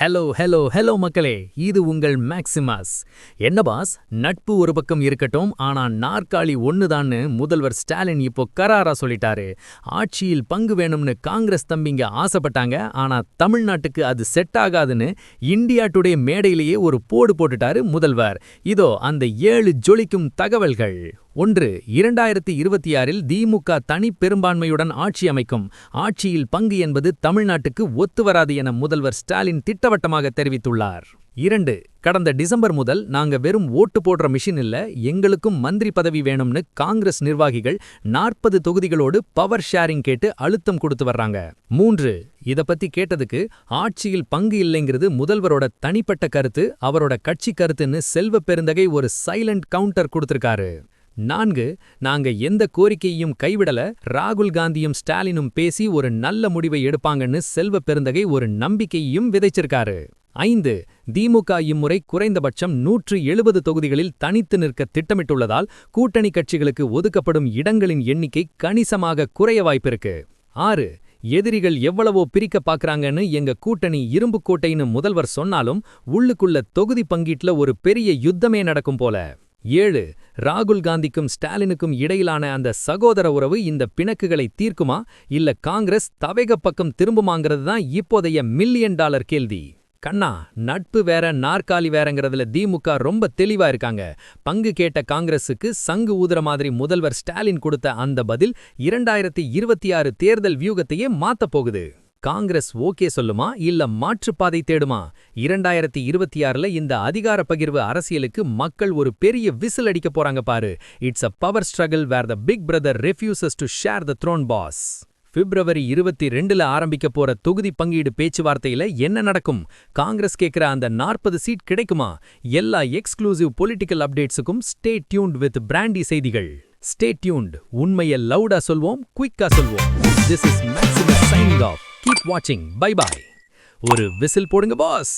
Hello hello hello மக்களே இது உங்கள் மேக்சிமாஸ் என்ன பாஸ் நட்பு ஒரு பக்கம் இருக்கட்டும் ஆனா நாற்காலி ஒண்ணுதான்னு முதல்வர் ஸ்டாலின் இப்போ கராரா சொல்லிட்டாரு. ஆட்சியில் பங்கு வேணும்னு காங்கிரஸ் தம்பிங்க ஆசைப்பட்டாங்க ஆனா தமிழ்நாட்டுக்கு அது செட் ஆகாதுன்னு இந்தியா டுடே மேடையிலேயே ஒரு போடு போட்டுட்டாரு முதல்வர். இதோ அந்த ஏழு ஜொலிக்கும் தகவல்கள். ஒன்று இரண்டாயிரத்தி இருபத்தி ஆறில் திமுக தனி பெரும்பான்மையுடன் ஆட்சி அமைக்கும். ஆட்சியில் பங்கு என்பது தமிழ்நாட்டுக்கு ஒத்துவராது என முதல்வர் ஸ்டாலின் திட்டவட்டமாக தெரிவித்துள்ளார். இரண்டு கடந்த டிசம்பர் முதல் நாங்க வெறும் ஓட்டு போடுற மிஷின் இல்ல எங்களுக்கும் மந்திரி பதவி வேணும்னு காங்கிரஸ் நிர்வாகிகள் நாற்பது தொகுதிகளோடு பவர் ஷேரிங் கேட்டு அழுத்தம் கொடுத்து வர்றாங்க. மூன்று இத பத்தி கேட்டதுக்கு ஆட்சியில் பங்கு இல்லைங்கிறது முதல்வரோட தனிப்பட்ட கருத்து அவரோட கட்சி கருத்துன்னு செல்வ பெருந்தகை ஒரு சைலண்ட் கவுண்டர் கொடுத்திருக்காரு. நான்கு நாங்க எந்த கோரிக்கையையும் கைவிடல ராகுல் காந்தியும் ஸ்டாலினும் பேசி ஒரு நல்ல முடிவை எடுப்பாங்கன்னு செல்வ பெருந்தகை ஒரு நம்பிக்கையையும் விதைச்சிருக்காரு. ஐந்து திமுக இம்முறை குறைந்தபட்சம் நூற்று எழுபது தொகுதிகளில் தனித்து நிற்க திட்டமிட்டுள்ளதால் கூட்டணி கட்சிகளுக்கு ஒதுக்கப்படும் இடங்களின் எண்ணிக்கை கணிசமாக குறைய வாய்ப்பிருக்கு. ஆறு எதிரிகள் எவ்வளவோ பிரிக்க பாக்குறாங்கன்னு எங்க கூட்டணி இரும்புக்கோட்டைன்னு முதல்வர் சொன்னாலும் உள்ளுக்குள்ள தொகுதி பங்கீட்ல ஒரு பெரிய யுத்தமே நடக்கும் போல. ஏழு ராகுல் காந்திக்கும் ஸ்டாலினுக்கும் இடையிலான அந்த சகோதர உறவு இந்த பிணக்குகளை தீர்க்குமா? இல்ல காங்கிரஸ் தவேக பக்கம் திரும்புமாங்கிறது தான் இப்போதைய மில்லியன் டாலர் கேள்வி. கண்ணா நட்பு வேற நாற்காலி வேறங்கிறதுல திமுக ரொம்ப தெளிவா இருக்காங்க. பங்கு கேட்ட காங்கிரஸுக்கு சங்கு ஊதுற மாதிரி முதல்வர் ஸ்டாலின் கொடுத்த அந்த பதில் இரண்டாயிரத்தி இருபத்தி ஆறு தேர்தல் வியூகத்தையே மாத்தப் போகுது. காங்கிரஸ் ஓகே சொல்லுமா இல்ல மாற்றுப்பாதை தேடுமா? இரண்டாயிரத்தி இருபத்தி ஆறுல இந்த அதிகார பகிர்வு அரசியலுக்கு மக்கள் ஒரு பெரிய விசில் அடிக்க போறாங்க பாரு. It's a power struggle where the big brother refuses to share the throne boss பிப்ரவரி இருபத்தி ரெண்டுல ஆரம்பிக்க போற தொகுதி பங்கீடு பேச்சுவார்த்தையில என்ன நடக்கும்? காங்கிரஸ் கேட்கிற அந்த நாற்பது சீட் கிடைக்குமா? எல்லா எக்ஸ்க்ளூசிவ் பொலிட்டிக்கல் அப்டேட்ஸுக்கும் ஸ்டே டியூன்ட் வித் பிராண்டி செய்திகள். ஸ்டே டியூன்ட் உண்மையை லவுடா சொல்வோம் குயிக்கா சொல்வோம். திஸ் இஸ் மேக்ஸிமம் கீப் வாட்சிங் பை பாய் ஒரு விசில் போடுங்க பாஸ்